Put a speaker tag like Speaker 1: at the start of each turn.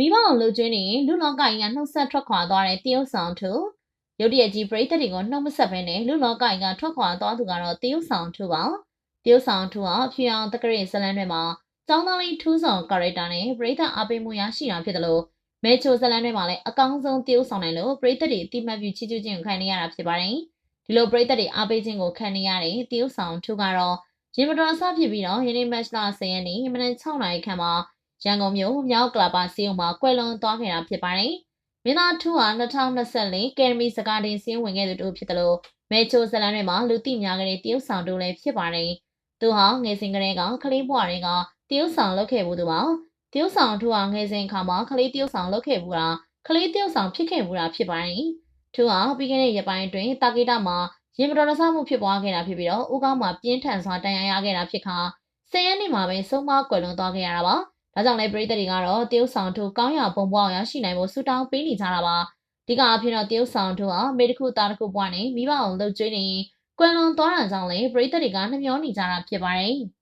Speaker 1: မိဘအောင်လှုပ်ကျွေးနေရင်လူလောကကြီးကနှုတ်ဆက်ထွက်ခွာသွားတဲ့တရုတ်ဆောင်သူရုတ်တရက်ကြီးပရိသတ်တွေကိုနှုတ်မဆက်ဘဲနဲ့လူလောကကြီးကထွက်ခွာသွားသူကတော့တရုတ်ဆောင်သူပါတရုတ်ဆောင်သူဟာအဖြူအောင်တက္ကရီဇလန်တွေမှာကျောင်းသားလေးထူးဆောင်ကာရက်တာနဲ့ပရိသတ်အားပေးမှုရရှိတာဖြစ်တယ်လို့မဲချိုဇလန်တွေမှာလည်းအကောင်းဆုံးတရုတ်ဆောင်တယ်လို့ပရိသတ်တွေအတိမတ်ပြုချီးကျူးခြင်းခံနေရတာဖြစ်ပါတယ်ဒီလိုပရိသတ်တွေအားပေးခြင်းကိုခံနေရတဲ့တရုတ်ဆောင်သူကတော့ရင်မတော်အဆဖြစ်ပြီးတော့ယနေ့မတ်လ10ရက်နေ့မနက်6နာရီခန့်မှာ ရန်ကုန်မြို့မြောက်ကလာပါစီယုံမှာကွယ်လွန်သွားခဲ့တာဖြစ်ပါတယ်။မင်းသားထူဟာ2024ကယ်မီစကားတင်စင်းဝင်ခဲ့သူတို့ဖြစ်တယ်လို့မဲချိုဇလန်တွေမှာလူသိများတဲ့တရုတ်ဆောင်တို့လည်းဖြစ်ပါတယ်။သူဟာငယ်စဉ်ကတည်းကကလေးဘွားတွေကတရုတ်ဆောင်လုပ်ခဲ့မှုသူပါ။တရုတ်ဆောင်ထူဟာငယ်စဉ်အခါမှာကလေးတရုတ်ဆောင်လုပ်ခဲ့မှုတာကလေးတရုတ်ဆောင်ဖြစ်ခဲ့မှုတာဖြစ်ပါတယ်။ထူဟာပြီးခဲ့တဲ့ရက်ပိုင်းအတွင်းတာဂီတာမှာရင်မတော်တဆမှုဖြစ်ပွားခဲ့တာဖြစ်ပြီးတော့ဦးကောင်းမှာပြင်းထန်စွာတန်ရာရခဲ့တာဖြစ်ခါဆယ်ရက်နေ့မှာပဲဆုံးမကွယ်လွန်သွားခဲ့ရတာပါ။ ဒါကြောင့်လည်းပြည်သက်တွေကတော့တရုတ်ဆောင်တို့ကောင်းရပုံပွားအောင်ရရှိနိုင်ဖို့ဆူတောင်းပေးနေကြတာပါ။ဒီကအဖြစ်တော့တရုတ်ဆောင်တို့ဟာမိတခုသားတစ်ခုပွားနေမိဘအောင်လှုပ်ကြွေးနေကွယ်လွန်သွားတာကြောင့်လည်းပြည်သက်တွေကနှမျောနေကြတာဖြစ်ပါတယ်။